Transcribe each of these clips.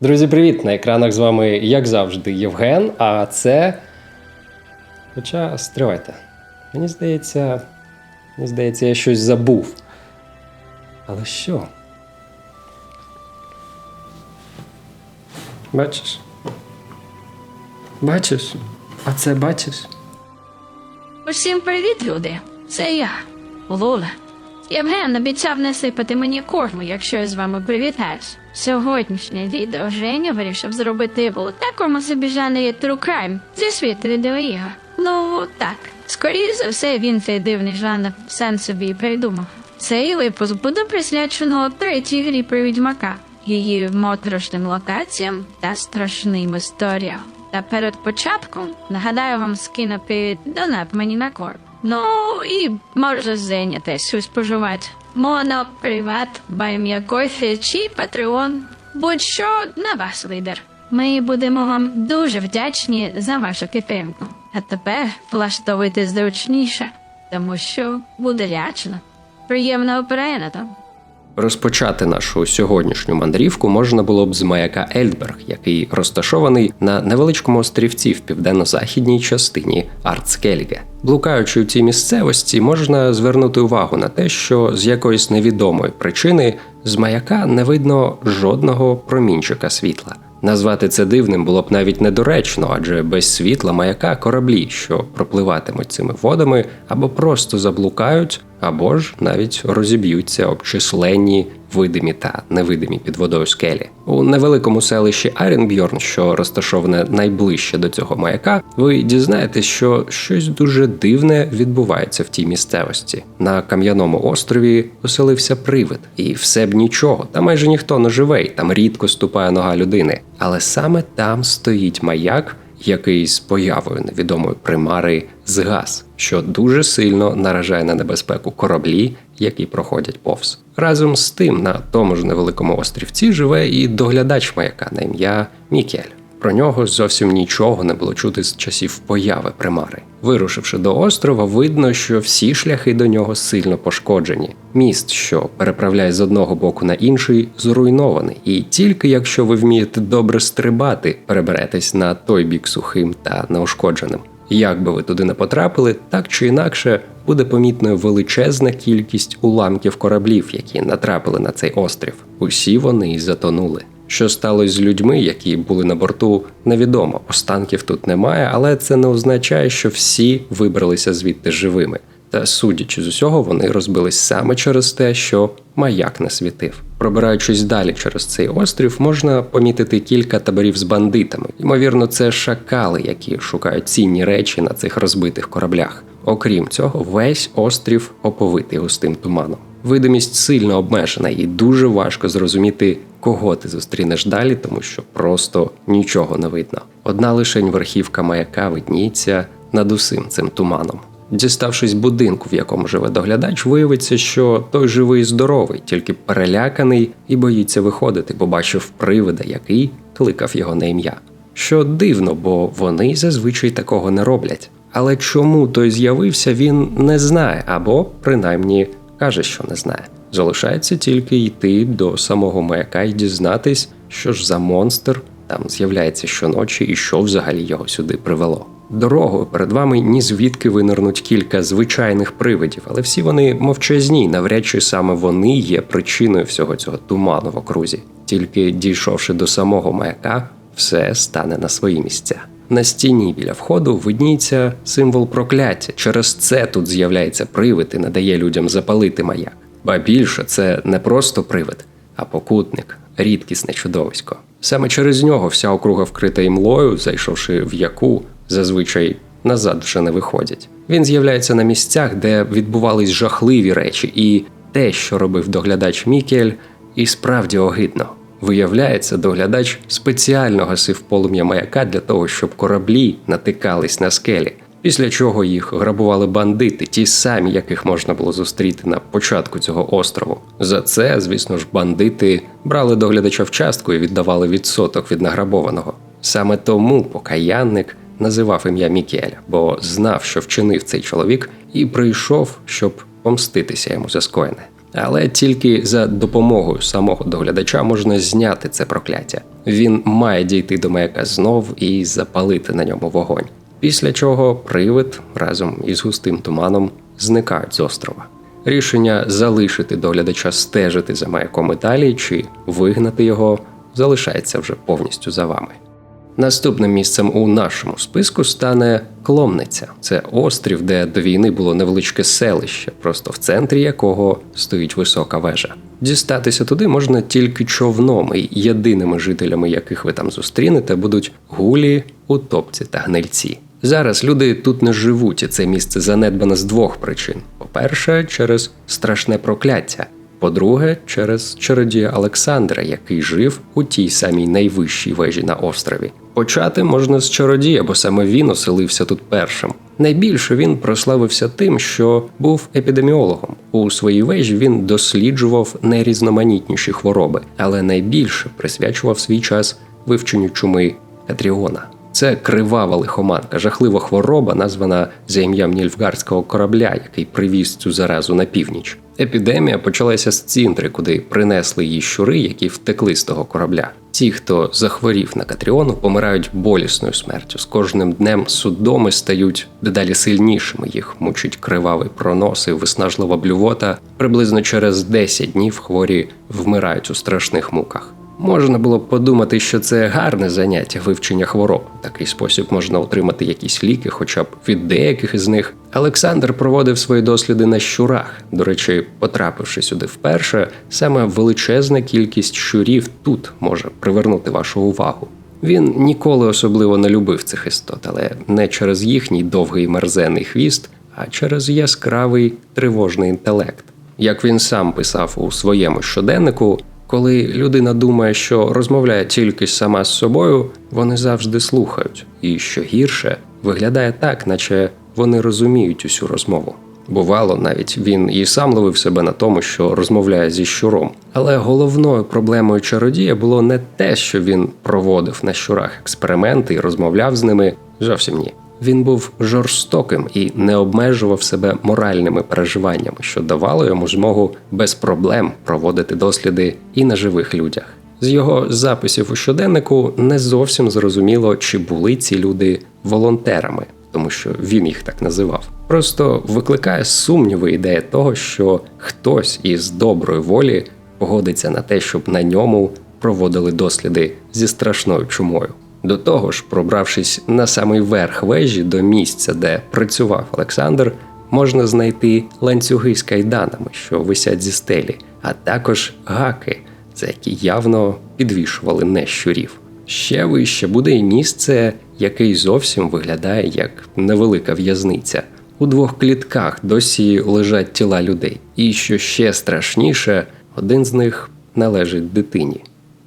Друзі, привіт! На екранах з вами, як завжди, Євген. А це. Хоча стривайте. Мені здається. Мені здається, я щось забув. Але що? Бачиш? Бачиш? А це бачиш? Усім привіт, люди! Це я, Лола. Євген обіцяв не сипати мені корму, якщо я з вами привітаюсь. Сьогоднішнє відео Женя вирішив зробити волоте собі жанрі True Crime зі світу відеоігр. Ну так, скоріше за все, він цей дивний жанр сам собі придумав. Цей випуск буде присвячено третій грі про відьмака, її моторошним локаціям та страшним історіям. Та перед початком нагадаю вам скинути донат мені на корм. Ну і може зайнятись щось споживати. Моно, приват, байм'я кофе чи патреон. Будь-що на вас, лідер. Ми будемо вам дуже вдячні за вашу підтримку. А тепер влаштовуйте зручніше, тому що буде лячно. Приємного перегляду! Розпочати нашу сьогоднішню мандрівку можна було б з маяка Ельдберг, який розташований на невеличкому острівці в південно-західній частині Арцкельге. Блукаючи в цій місцевості, можна звернути увагу на те, що з якоїсь невідомої причини з маяка не видно жодного промінчика світла. Назвати це дивним було б навіть недоречно, адже без світла маяка кораблі, що пропливатимуть цими водами, або просто заблукають, або ж навіть розіб'ються об численні видимі та невидимі під водою скелі. У невеликому селищі Аренбьорн, що розташоване найближче до цього маяка, ви дізнаєтесь, що щось дуже дивне відбувається в тій місцевості. На кам'яному острові оселився привид, і все б нічого, та майже ніхто не живе, і там рідко ступає нога людини. Але саме там стоїть маяк, який з появою невідомої примари згас, що дуже сильно наражає на небезпеку кораблі, які проходять повз. Разом з тим, на тому ж невеликому острівці живе і доглядач маяка на ім'я Мікель. Про нього зовсім нічого не було чути з часів появи примари. Вирушивши до острова, видно, що всі шляхи до нього сильно пошкоджені. Міст, що переправляє з одного боку на інший, зруйнований, і тільки якщо ви вмієте добре стрибати, переберетесь на той бік сухим та неушкодженим. Як би ви туди не потрапили, так чи інакше буде помітною величезна кількість уламків кораблів, які натрапили на цей острів. Усі вони й затонули. Що сталося з людьми, які були на борту, невідомо. Останків тут немає, але це не означає, що всі вибралися звідти живими. Та судячи з усього, вони розбились саме через те, що маяк не світив. Пробираючись далі через цей острів, можна помітити кілька таборів з бандитами. Ймовірно, це шакали, які шукають цінні речі на цих розбитих кораблях. Окрім цього, весь острів оповитий густим туманом. Видимість сильно обмежена і дуже важко зрозуміти, кого ти зустрінеш далі, тому що просто нічого не видно. Одна лишень верхівка маяка видніється над усім цим туманом. Діставшись будинку, в якому живе доглядач, виявиться, що той живий і здоровий, тільки переляканий і боїться виходити, бо бачив привида, який кликав його на ім'я. Що дивно, бо вони зазвичай такого не роблять. Але чому той з'явився, він не знає або принаймні каже, що не знає. Залишається тільки йти до самого маяка і дізнатись, що ж за монстр там з'являється щоночі і що взагалі його сюди привело. Дорогою перед вами ні звідки винирнуть кілька звичайних привидів, але всі вони мовчазні, навряд чи саме вони є причиною всього цього туману в окрузі. Тільки дійшовши до самого маяка, все стане на свої місця. На стіні біля входу видніється символ прокляття. Через це тут з'являється привид і надає людям запалити маяк. Ба більше це не просто привид, а покутник, рідкісне чудовисько. Саме через нього вся округа вкрита імлою, зайшовши в яку, зазвичай назад вже не виходять. Він з'являється на місцях, де відбувались жахливі речі, і те, що робив доглядач Мікель, і справді огидно. Виявляється, доглядач спеціально гасив полум'я маяка для того, щоб кораблі натикались на скелі, після чого їх грабували бандити, ті самі, яких можна було зустріти на початку цього острову. За це, звісно ж, бандити брали доглядача в частку і віддавали відсоток від награбованого. Саме тому покаянник називав ім'я Мікеля, бо знав, що вчинив цей чоловік, і прийшов, щоб помститися йому за скоєне. Але тільки за допомогою самого доглядача можна зняти це прокляття. Він має дійти до маяка знов і запалити на ньому вогонь. Після чого привид разом із густим туманом зникають з острова. Рішення залишити доглядача стежити за маяком Італії чи вигнати його залишається вже повністю за вами. Наступним місцем у нашому списку стане Кломниця. Це острів, де до війни було невеличке селище, просто в центрі якого стоїть висока вежа. Дістатися туди можна тільки човном, і єдиними жителями, яких ви там зустрінете, будуть гулі, утопці та гнильці. Зараз люди тут не живуть, і це місце занедбане з двох причин: по-перше, через страшне прокляття. По-друге, через чародія Олександра, який жив у тій самій найвищій вежі на острові. Почати можна з чародія, бо саме він оселився тут першим. Найбільше він прославився тим, що був епідеміологом. У своїй вежі він досліджував найрізноманітніші хвороби, але найбільше присвячував свій час вивченню чуми Катріона. Це кривава лихоманка, жахлива хвороба, названа за ім'ям нільфгарського корабля, який привіз цю заразу на північ. Епідемія почалася з цінтри, куди принесли її щури, які втекли з того корабля. Ті, хто захворів на Катріону, помирають болісною смертю. З кожним днем судоми стають дедалі сильнішими. Їх мучить кривавий пронос і виснажлива блювота. Приблизно через 10 днів хворі вмирають у страшних муках. Можна було б подумати, що це гарне заняття вивчення хвороб. Такий спосіб можна отримати якісь ліки, хоча б від деяких із них. Олександр проводив свої досліди на щурах. До речі, потрапивши сюди вперше, саме величезна кількість щурів тут може привернути вашу увагу. Він ніколи особливо не любив цих істот, але не через їхній довгий мерзений хвіст, а через яскравий тривожний інтелект. Як він сам писав у своєму щоденнику, коли людина думає, що розмовляє тільки сама з собою, вони завжди слухають, і що гірше виглядає так, наче вони розуміють усю розмову. Бувало, навіть він і сам ловив себе на тому, що розмовляє зі щуром. Але головною проблемою чародія було не те, що він проводив на щурах експерименти і розмовляв з ними. Зовсім ні. Він був жорстоким і не обмежував себе моральними переживаннями, що давало йому змогу без проблем проводити досліди і на живих людях. З його записів у щоденнику не зовсім зрозуміло, чи були ці люди волонтерами, тому що він їх так називав. Просто викликає сумніви ідея того, що хтось із доброї волі погодиться на те, щоб на ньому проводили досліди зі страшною чумою. До того ж, пробравшись на самий верх вежі до місця, де працював Олександр, можна знайти ланцюги з кайданами, що висять зі стелі, а також гаки, за які явно підвішували не щурів. Ще вище буде і місце, яке й зовсім виглядає як невелика в'язниця. У двох клітках досі лежать тіла людей. І що ще страшніше, один з них належить дитині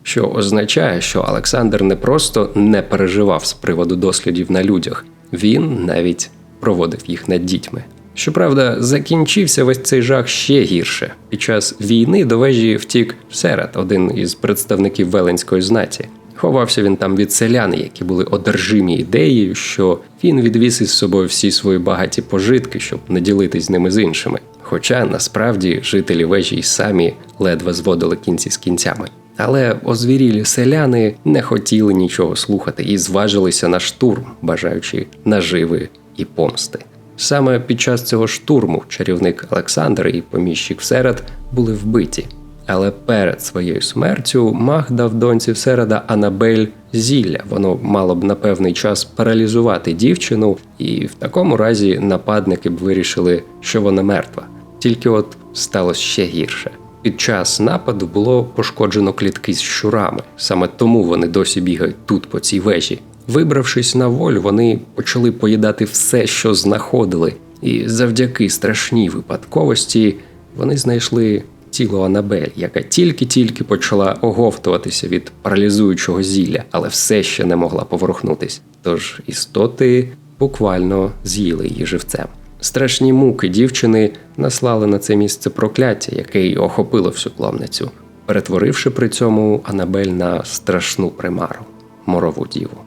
що означає, що Олександр не просто не переживав з приводу дослідів на людях, він навіть проводив їх над дітьми. Щоправда, закінчився весь цей жах ще гірше. Під час війни до вежі втік Серед, один із представників Веленської знаті. Ховався він там від селян, які були одержимі ідеєю, що він відвіз із собою всі свої багаті пожитки, щоб не ділитись з ними з іншими. Хоча насправді жителі вежі й самі ледве зводили кінці з кінцями. Але озвірілі селяни не хотіли нічого слухати і зважилися на штурм, бажаючи наживи і помсти. Саме під час цього штурму чарівник Олександр і поміщик Всеред були вбиті. Але перед своєю смертю маг дав доньці Всереда Анабель зілля. Воно мало б на певний час паралізувати дівчину, і в такому разі нападники б вирішили, що вона мертва. Тільки от сталося ще гірше. Під час нападу було пошкоджено клітки з щурами. Саме тому вони досі бігають тут, по цій вежі. Вибравшись на волю, вони почали поїдати все, що знаходили, і завдяки страшній випадковості вони знайшли тіло Анабель, яка тільки-тільки почала оговтуватися від паралізуючого зілля, але все ще не могла поворухнутись. Тож істоти буквально з'їли її живцем. Страшні муки дівчини наслали на це місце прокляття, яке й охопило всю кломницю, перетворивши при цьому Анабель на страшну примару морову діву.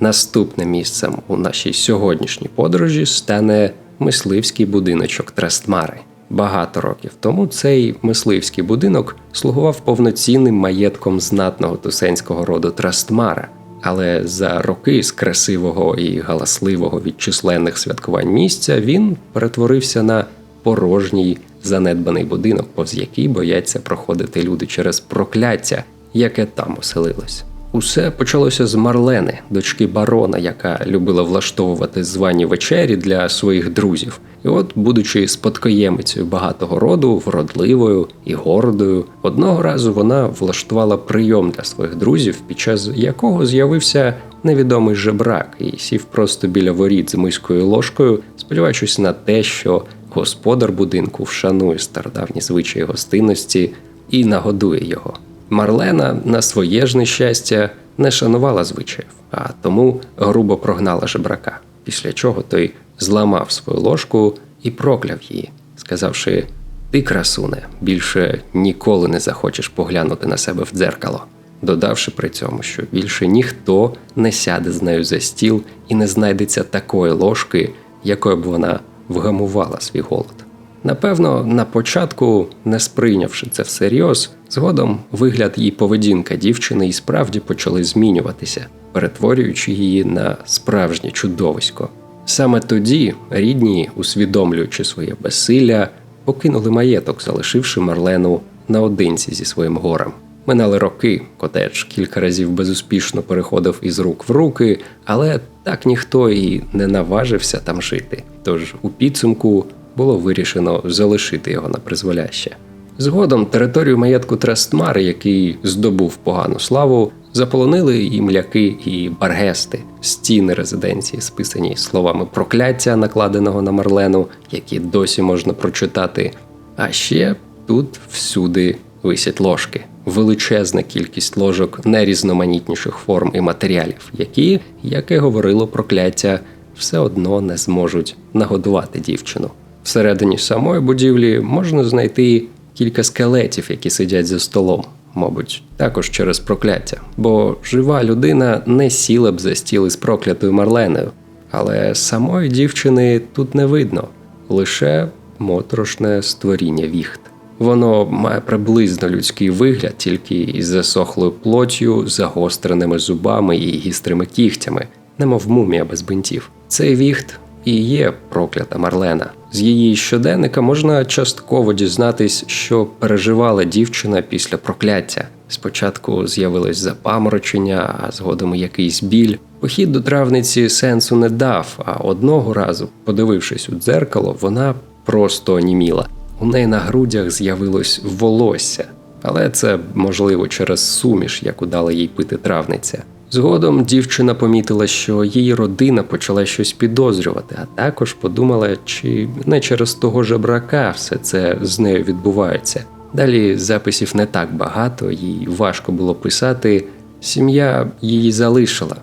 Наступним місцем у нашій сьогоднішній подорожі стане мисливський будиночок Трастмари. Багато років тому цей мисливський будинок слугував повноцінним маєтком знатного тусенського роду Трастмара. Але за роки з красивого і галасливого від численних святкувань місця він перетворився на порожній занедбаний будинок, повз який бояться проходити люди через прокляття, яке там оселилось. Усе почалося з Марлени, дочки барона, яка любила влаштовувати звані вечері для своїх друзів. І от, будучи спадкоємицею багатого роду, вродливою і гордою, одного разу вона влаштувала прийом для своїх друзів, під час якого з'явився невідомий жебрак і сів просто біля воріт з миською ложкою, сподіваючись на те, що господар будинку вшанує стародавні звичаї гостинності і нагодує його. Марлена на своє ж нещастя не шанувала звичаїв, а тому грубо прогнала жебрака, після чого той зламав свою ложку і прокляв її, сказавши: Ти, красуне, більше ніколи не захочеш поглянути на себе в дзеркало, додавши при цьому, що більше ніхто не сяде з нею за стіл і не знайдеться такої ложки, якою б вона вгамувала свій голод. Напевно, на початку, не сприйнявши це всерйоз, згодом вигляд і поведінка дівчини і справді почали змінюватися, перетворюючи її на справжнє чудовисько. Саме тоді рідні, усвідомлюючи своє безсилля, покинули маєток, залишивши Марлену наодинці зі своїм горем. Минали роки, котедж кілька разів безуспішно переходив із рук в руки, але так ніхто і не наважився там жити. Тож у підсумку було вирішено залишити його на призволяще. Згодом територію маєтку Трастмари, який здобув погану славу, заполонили і мляки, і баргести, стіни резиденції, списані словами прокляття, накладеного на Марлену, які досі можна прочитати. А ще тут всюди висять ложки. Величезна кількість ложок найрізноманітніших форм і матеріалів, які, як і говорило прокляття, все одно не зможуть нагодувати дівчину. Всередині самої будівлі можна знайти кілька скелетів, які сидять за столом, мабуть, також через прокляття. Бо жива людина не сіла б за стіл із проклятою Марленою. Але самої дівчини тут не видно, лише моторошне створіння віхт. Воно має приблизно людський вигляд, тільки із засохлою плоттю, загостреними зубами і гістрими кігтями, немов мумія без бинтів. Цей віхт і є проклята Марлена. З її щоденника можна частково дізнатись, що переживала дівчина після прокляття. Спочатку з'явилось запаморочення, а згодом якийсь біль. Похід до травниці сенсу не дав, а одного разу, подивившись у дзеркало, вона просто оніміла. У неї на грудях з'явилось волосся, але це можливо через суміш, яку дала їй пити травниця. Згодом дівчина помітила, що її родина почала щось підозрювати, а також подумала, чи не через того жебрака все це з нею відбувається. Далі записів не так багато, їй важко було писати. Сім'я її залишила.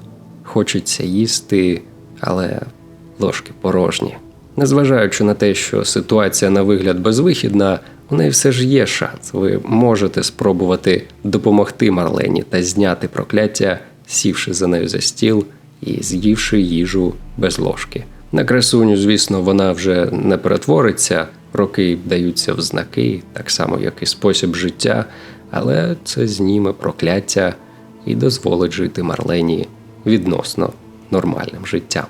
Хочеться їсти, але ложки порожні. Незважаючи на те, що ситуація на вигляд безвихідна, у неї все ж є шанс. Ви можете спробувати допомогти Марлені та зняти прокляття, сівши за нею за стіл і з'ївши їжу без ложки. На красуню, звісно, вона вже не перетвориться, роки даються в знаки, так само як і спосіб життя, але це зніме прокляття і дозволить жити Марлені відносно нормальним життям.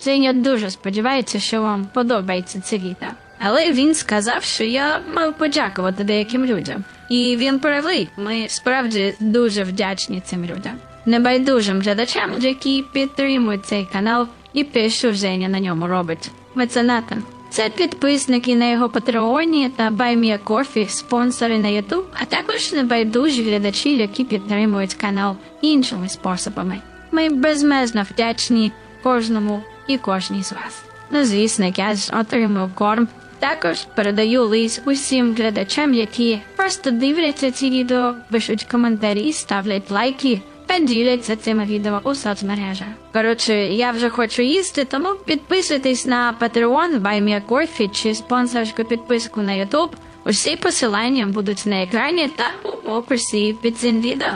Зеня дуже сподівається, що вам подобається це відео. Але він сказав, що я мав подякувати деяким людям. І він правий. Ми справді дуже вдячні цим людям. Небайдужим глядачам, які підтримують цей канал і що Женя на ньому робить. Меценатам. Це підписники на його Патреоні та Кофі, спонсори на Ютуб, а також небайдужі глядачі, які підтримують канал іншими способами. Ми безмежно вдячні кожному і кожній з вас. Ну, звісно, я ж отримав корм. Також передаю лист усім глядачам, які просто дивляться ці відео, пишуть коментарі, ставлять лайки діляться цими відео у соцмережах. Коротше, я вже хочу їсти, тому підписуйтесь на Patreon, BuyMeACoffee чи спонсорську підписку на YouTube. Усі посилання будуть на екрані та у описі під цим відео.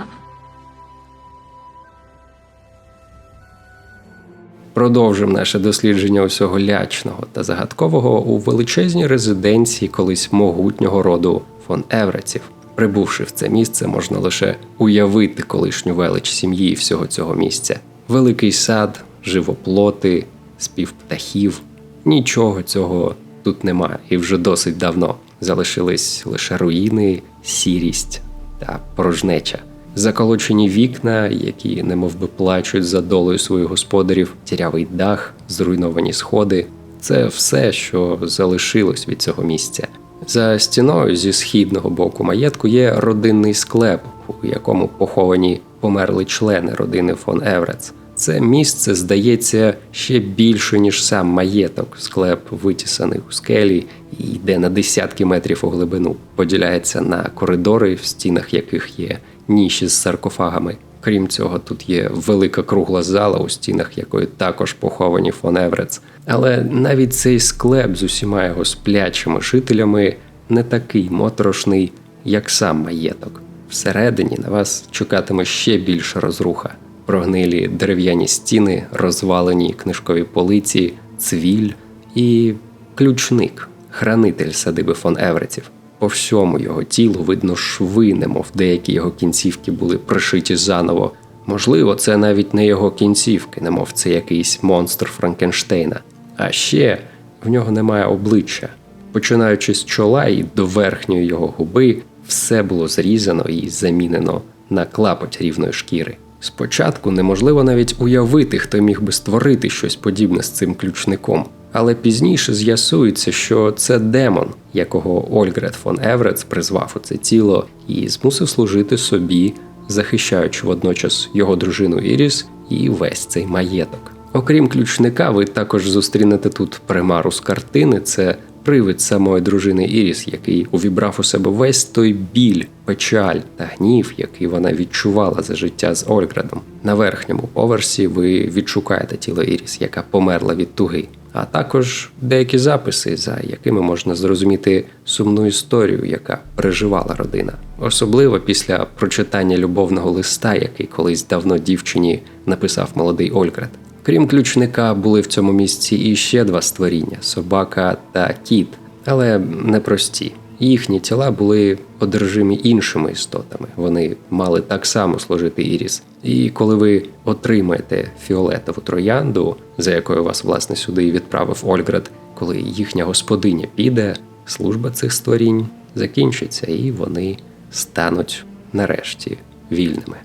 Продовжимо наше дослідження усього лячного та загадкового у величезній резиденції колись могутнього роду фон Евреців. Прибувши в це місце, можна лише уявити колишню велич сім'ї і всього цього місця. Великий сад, живоплоти, спів птахів. Нічого цього тут нема, і вже досить давно залишились лише руїни, сірість та порожнеча. Заколочені вікна, які немов би плачуть за долею своїх господарів, тірявий дах, зруйновані сходи це все, що залишилось від цього місця. За стіною зі східного боку маєтку є родинний склеп, у якому поховані померли члени родини фон Еврец. Це місце здається ще більше, ніж сам маєток. Склеп витісаний у скелі і йде на десятки метрів у глибину. Поділяється на коридори, в стінах яких є ніші з саркофагами. Крім цього, тут є велика кругла зала, у стінах якої також поховані фон Еврец. Але навіть цей склеп з усіма його сплячими жителями не такий моторошний, як сам маєток. Всередині на вас чекатиме ще більша розруха. Прогнилі дерев'яні стіни, розвалені книжкові полиці, цвіль і ключник, хранитель садиби фон Евреців. По всьому його тілу видно шви, немов деякі його кінцівки були пришиті заново. Можливо, це навіть не його кінцівки, немов це якийсь монстр Франкенштейна. А ще в нього немає обличчя. Починаючи з чола і до верхньої його губи, все було зрізано і замінено на клапоть рівної шкіри. Спочатку неможливо навіть уявити, хто міг би створити щось подібне з цим ключником. Але пізніше з'ясується, що це демон, якого Ольгрет фон Еврец призвав у це тіло і змусив служити собі, захищаючи водночас його дружину Іріс і весь цей маєток. Окрім ключника, ви також зустрінете тут примару з картини. Це привид самої дружини Іріс, який увібрав у себе весь той біль, печаль та гнів, який вона відчувала за життя з Ольградом. На верхньому поверсі ви відшукаєте тіло Іріс, яка померла від туги. А також деякі записи, за якими можна зрозуміти сумну історію, яка переживала родина, особливо після прочитання любовного листа, який колись давно дівчині написав молодий Ольград. Крім ключника, були в цьому місці і ще два створіння собака та кіт, але не прості. Їхні тіла були одержимі іншими істотами. Вони мали так само служити Іріс. І коли ви отримаєте фіолетову троянду, за якою вас власне сюди і відправив Ольград, коли їхня господиня піде, служба цих створінь закінчиться, і вони стануть нарешті вільними.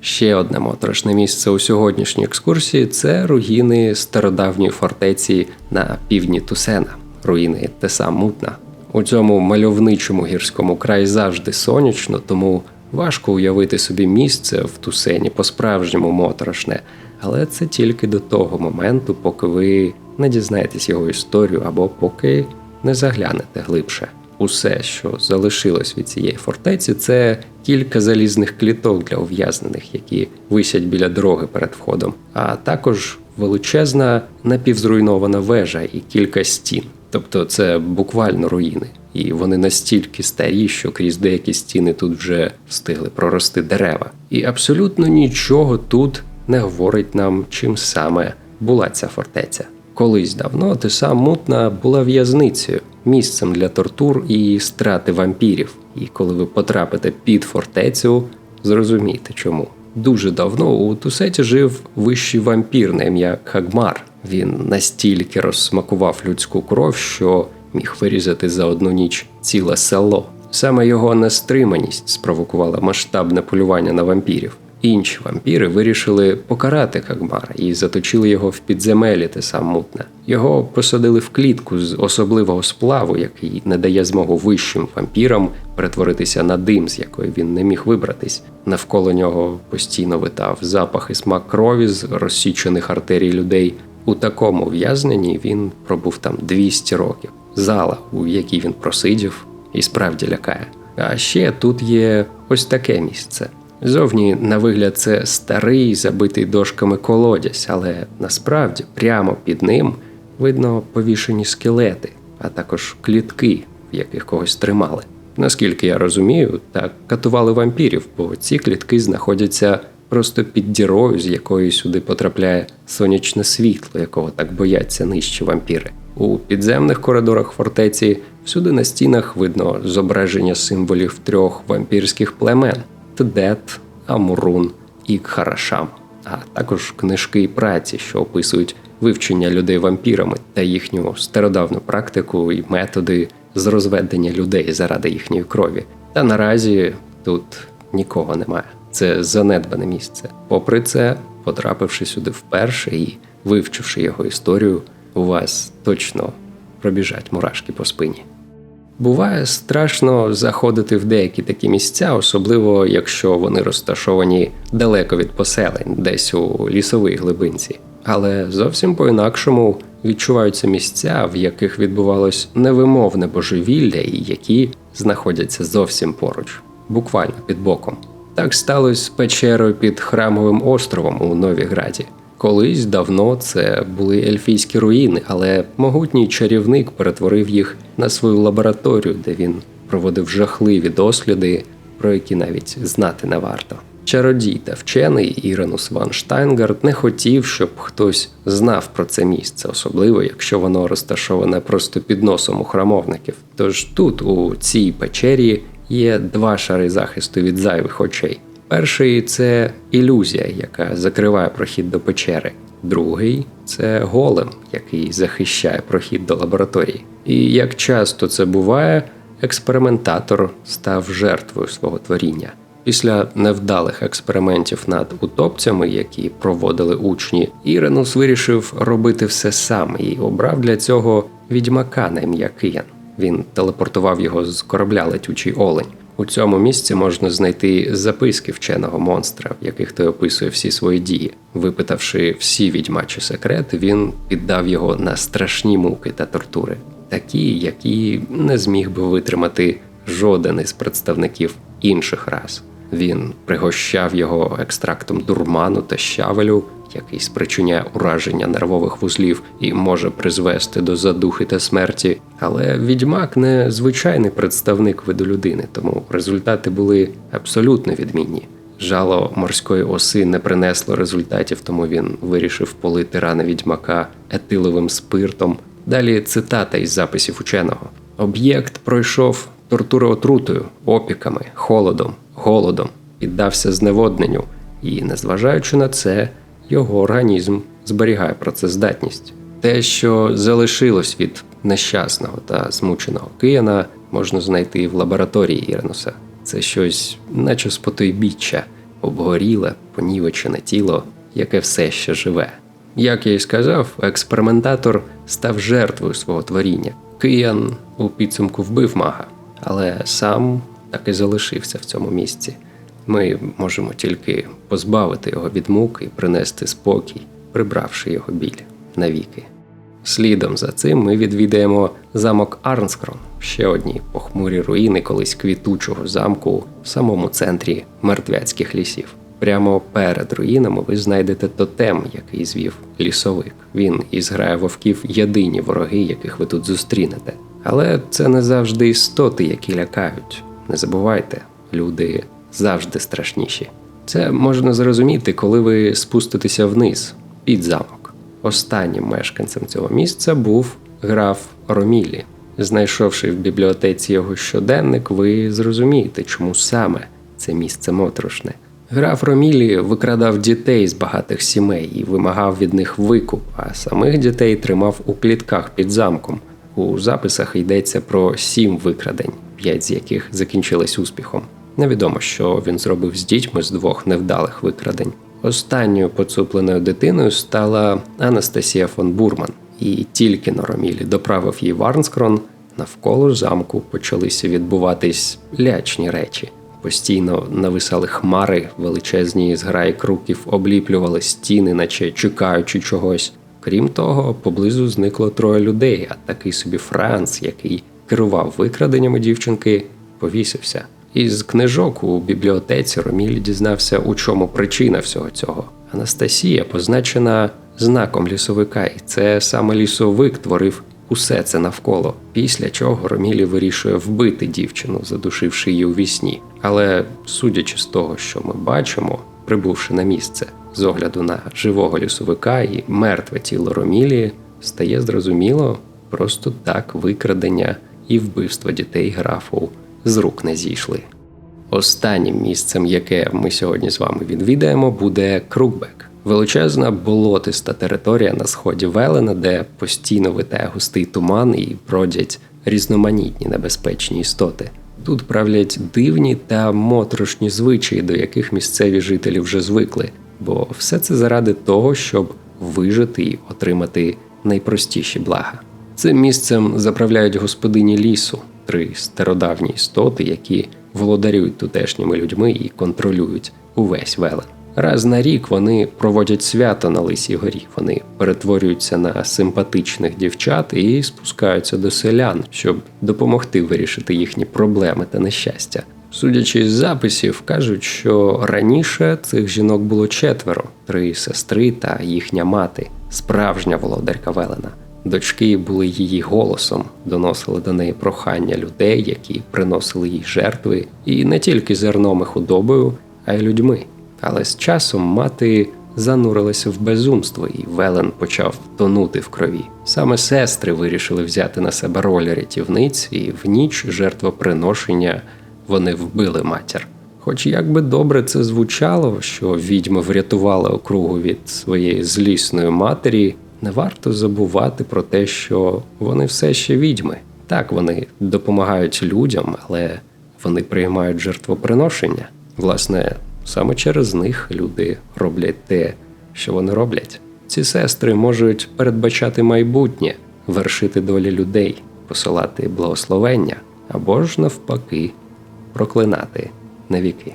Ще одне моторошне місце у сьогоднішній екскурсії це руїни стародавньої фортеці на півдні Тусена, руїни Теса Мутна. У цьому мальовничому гірському краї завжди сонячно, тому важко уявити собі місце в Тусені по-справжньому моторошне, але це тільки до того моменту, поки ви не дізнаєтесь його історію або поки не заглянете глибше. Усе, що залишилось від цієї фортеці, це кілька залізних кліток для ув'язнених, які висять біля дороги перед входом, а також величезна напівзруйнована вежа і кілька стін. Тобто це буквально руїни, і вони настільки старі, що крізь деякі стіни тут вже встигли прорости дерева. І абсолютно нічого тут не говорить нам, чим саме була ця фортеця. Колись давно Теса Мутна була в'язницею, місцем для тортур і страти вампірів. І коли ви потрапите під фортецю, зрозумієте чому. Дуже давно у Тусеті жив вищий вампір на ім'я Хагмар. Він настільки розсмакував людську кров, що міг вирізати за одну ніч ціле село. Саме його нестриманість спровокувала масштабне полювання на вампірів. Інші вампіри вирішили покарати Хагмара і заточили його в підземелі те сам мутне. Його посадили в клітку з особливого сплаву, який не дає змогу вищим вампірам перетворитися на дим, з якої він не міг вибратись. Навколо нього постійно витав запах і смак крові з розсічених артерій людей. У такому в'язненні він пробув там 200 років. Зала, у якій він просидів, і справді лякає. А ще тут є ось таке місце. Зовні, на вигляд, це старий, забитий дошками колодязь, але насправді прямо під ним видно повішені скелети, а також клітки, в яких когось тримали. Наскільки я розумію, так катували вампірів, бо ці клітки знаходяться просто під дірою, з якої сюди потрапляє сонячне світло, якого так бояться нижчі вампіри. У підземних коридорах фортеці всюди на стінах видно зображення символів трьох вампірських племен: Тдет, Амурун і Кхарашам, а також книжки і праці, що описують вивчення людей вампірами та їхню стародавну практику і методи з розведення людей заради їхньої крові. Та наразі тут нікого немає. Це занедбане місце. Попри це, потрапивши сюди вперше і вивчивши його історію, у вас точно пробіжать мурашки по спині. Буває страшно заходити в деякі такі місця, особливо якщо вони розташовані далеко від поселень, десь у лісовій глибинці. Але зовсім по-інакшому відчуваються місця, в яких відбувалось невимовне божевілля, і які знаходяться зовсім поруч, буквально під боком. Так сталося з печерою під храмовим островом у Новіграді. Колись давно це були ельфійські руїни, але могутній чарівник перетворив їх на свою лабораторію, де він проводив жахливі досліди, про які навіть знати не варто. Чародій та вчений Іренус Ван Штайнгард не хотів, щоб хтось знав про це місце, особливо якщо воно розташоване просто під носом у храмовників. Тож тут, у цій печері, є два шари захисту від зайвих очей. Перший це ілюзія, яка закриває прохід до печери. Другий це голем, який захищає прохід до лабораторії. І як часто це буває, експериментатор став жертвою свого творіння. Після невдалих експериментів над утопцями, які проводили учні, Іренус вирішив робити все сам і обрав для цього відьмака на ім'я Киян. Він телепортував його з корабля летючий олень. У цьому місці можна знайти записки вченого монстра, в яких той описує всі свої дії. Випитавши всі відьмачі секрети, він піддав його на страшні муки та тортури, такі, які не зміг би витримати жоден із представників інших рас. Він пригощав його екстрактом дурману та щавелю, який спричиняє ураження нервових вузлів і може призвести до задухи та смерті. Але відьмак не звичайний представник виду людини, тому результати були абсолютно відмінні. Жало морської оси не принесло результатів, тому він вирішив полити рани відьмака етиловим спиртом. Далі цитата із записів ученого: об'єкт пройшов тортури отрутою, опіками, холодом, голодом, піддався зневодненню, і, незважаючи на це, його організм зберігає працездатність. Те, що залишилось від нещасного та змученого Кияна, можна знайти в лабораторії Ірнуса. Це щось, наче спотойбіччя, обгоріле, понівечене тіло, яке все ще живе. Як я й сказав, експериментатор став жертвою свого творіння. Киян у підсумку вбив мага, але сам так і залишився в цьому місці. Ми можемо тільки позбавити його від мук і принести спокій, прибравши його біль навіки. Слідом за цим ми відвідаємо замок Арнскрон, ще одні похмурі руїни колись квітучого замку в самому центрі мертвяцьких лісів. Прямо перед руїнами ви знайдете тотем, який звів лісовик. Він і зграє вовків єдині вороги, яких ви тут зустрінете. Але це не завжди істоти, які лякають. Не забувайте, люди завжди страшніші. Це можна зрозуміти, коли ви спуститеся вниз під замок. Останнім мешканцем цього місця був граф Ромілі. Знайшовши в бібліотеці його щоденник, ви зрозумієте, чому саме це місце моторошне. Граф Ромілі викрадав дітей з багатих сімей і вимагав від них викуп, а самих дітей тримав у клітках під замком. У записах йдеться про сім викрадень, п'ять з яких закінчились успіхом. Невідомо, що він зробив з дітьми з двох невдалих викрадень. Останньою поцупленою дитиною стала Анастасія фон Бурман, і тільки на Ромілі доправив її в Арнскрон, навколо замку почалися відбуватись лячні речі. Постійно нависали хмари, величезні зграї круків обліплювали стіни, наче чекаючи чогось. Крім того, поблизу зникло троє людей, а такий собі Франц, який керував викраденнями дівчинки, повісився. Із книжок у бібліотеці Роміль дізнався, у чому причина всього цього. Анастасія позначена знаком лісовика, і це саме лісовик творив усе це навколо. Після чого Ромілі вирішує вбити дівчину, задушивши її у вісні. Але судячи з того, що ми бачимо, прибувши на місце. З огляду на живого лісовика і мертве тіло Ромілії, стає зрозуміло, просто так викрадення і вбивство дітей графу з рук не зійшли. Останнім місцем, яке ми сьогодні з вами відвідаємо, буде Крукбек. Величезна болотиста територія на сході Велена, де постійно витає густий туман і бродять різноманітні небезпечні істоти. Тут правлять дивні та моторошні звичаї, до яких місцеві жителі вже звикли, бо все це заради того, щоб вижити і отримати найпростіші блага. Цим місцем заправляють господині лісу, три стародавні істоти, які володарюють тутешніми людьми і контролюють увесь велен. Раз на рік вони проводять свято на Лисій горі. Вони перетворюються на симпатичних дівчат і спускаються до селян, щоб допомогти вирішити їхні проблеми та нещастя. Судячи з записів, кажуть, що раніше цих жінок було четверо: три сестри та їхня мати, справжня володарка Велена. Дочки були її голосом, доносили до неї прохання людей, які приносили їй жертви, і не тільки зерном і худобою, а й людьми. Але з часом мати занурилася в безумство, і Велен почав тонути в крові. Саме сестри вирішили взяти на себе роль рятівниць, і в ніч жертвоприношення вони вбили матір. Хоч як би добре це звучало, що відьми врятували округу від своєї злісної матері, не варто забувати про те, що вони все ще відьми. Так, вони допомагають людям, але вони приймають жертвоприношення. Власне, саме через них люди роблять те, що вони роблять. Ці сестри можуть передбачати майбутнє, вершити долі людей, посилати благословення або ж навпаки проклинати на віки.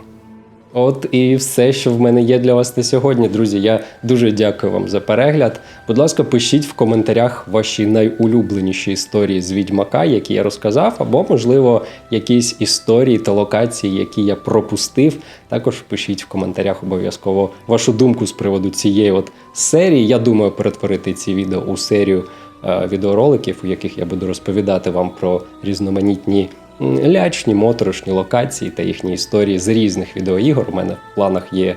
От і все, що в мене є для вас на сьогодні, друзі. Я дуже дякую вам за перегляд. Будь ласка, пишіть в коментарях ваші найулюбленіші історії з відьмака, які я розказав, або, можливо, якісь історії та локації, які я пропустив. Також пишіть в коментарях обов'язково вашу думку з приводу цієї от серії. Я думаю перетворити ці відео у серію е, відеороликів, у яких я буду розповідати вам про різноманітні лячні, моторошні локації та їхні історії з різних відеоігор. У мене в планах є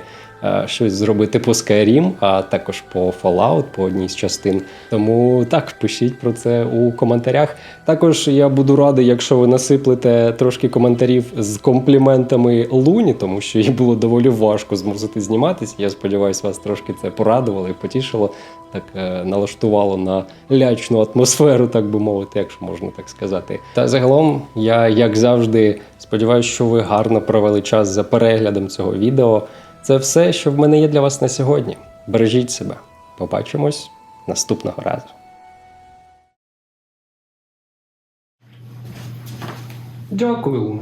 щось зробити по Skyrim, а також по Fallout, по одній з частин. Тому так, пишіть про це у коментарях. Також я буду радий, якщо ви насиплете трошки коментарів з компліментами Луні, тому що їй було доволі важко змусити зніматися. Я сподіваюся, вас трошки це порадувало і потішило. Так е, налаштувало на лячну атмосферу, так би мовити, якщо можна так сказати. Та загалом, я, як завжди, сподіваюся, що ви гарно провели час за переглядом цього відео. Це все, що в мене є для вас на сьогодні. Бережіть себе. Побачимось наступного разу. Дякую.